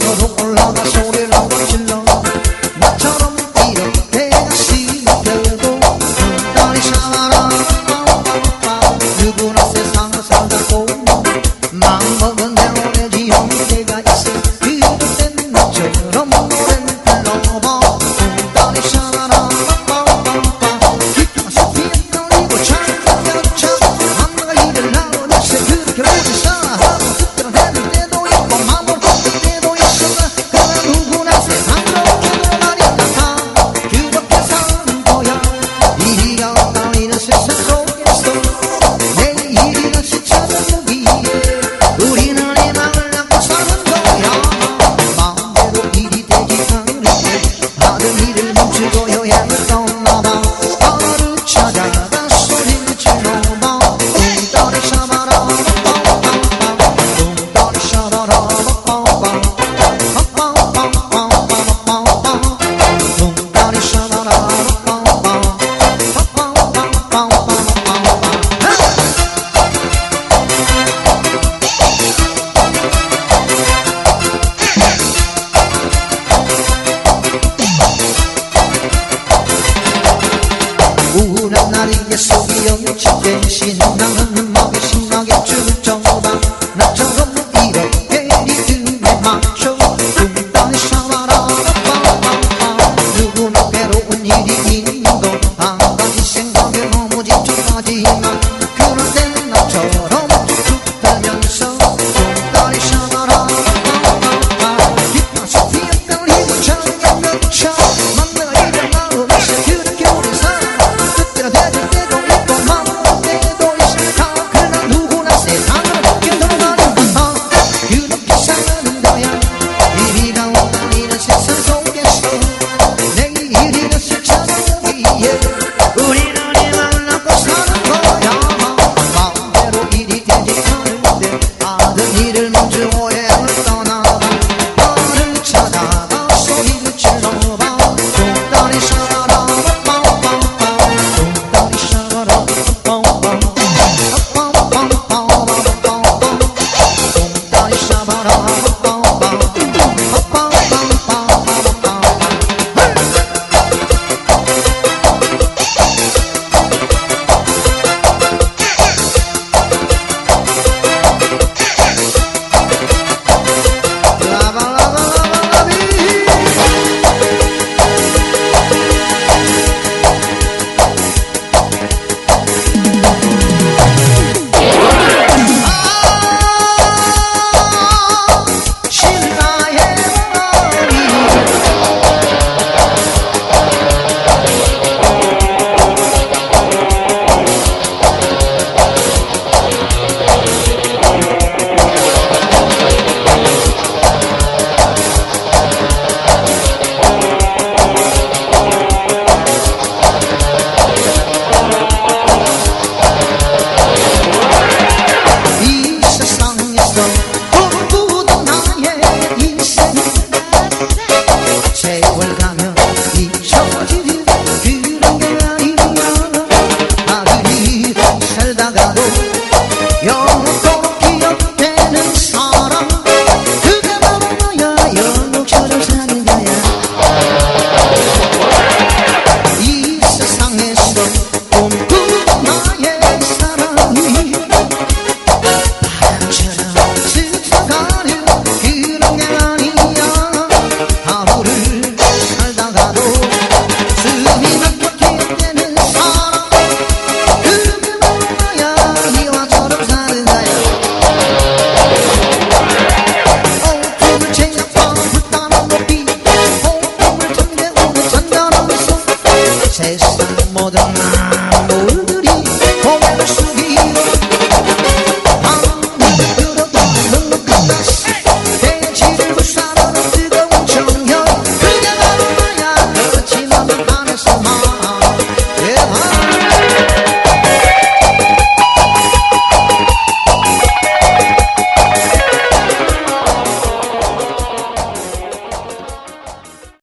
산으로 올라가 소리라고 질러. 나처럼 이렇게 시들고 흔들이 살아 누구나 세상을 살다고 맘먹 Yeah. 去练习着。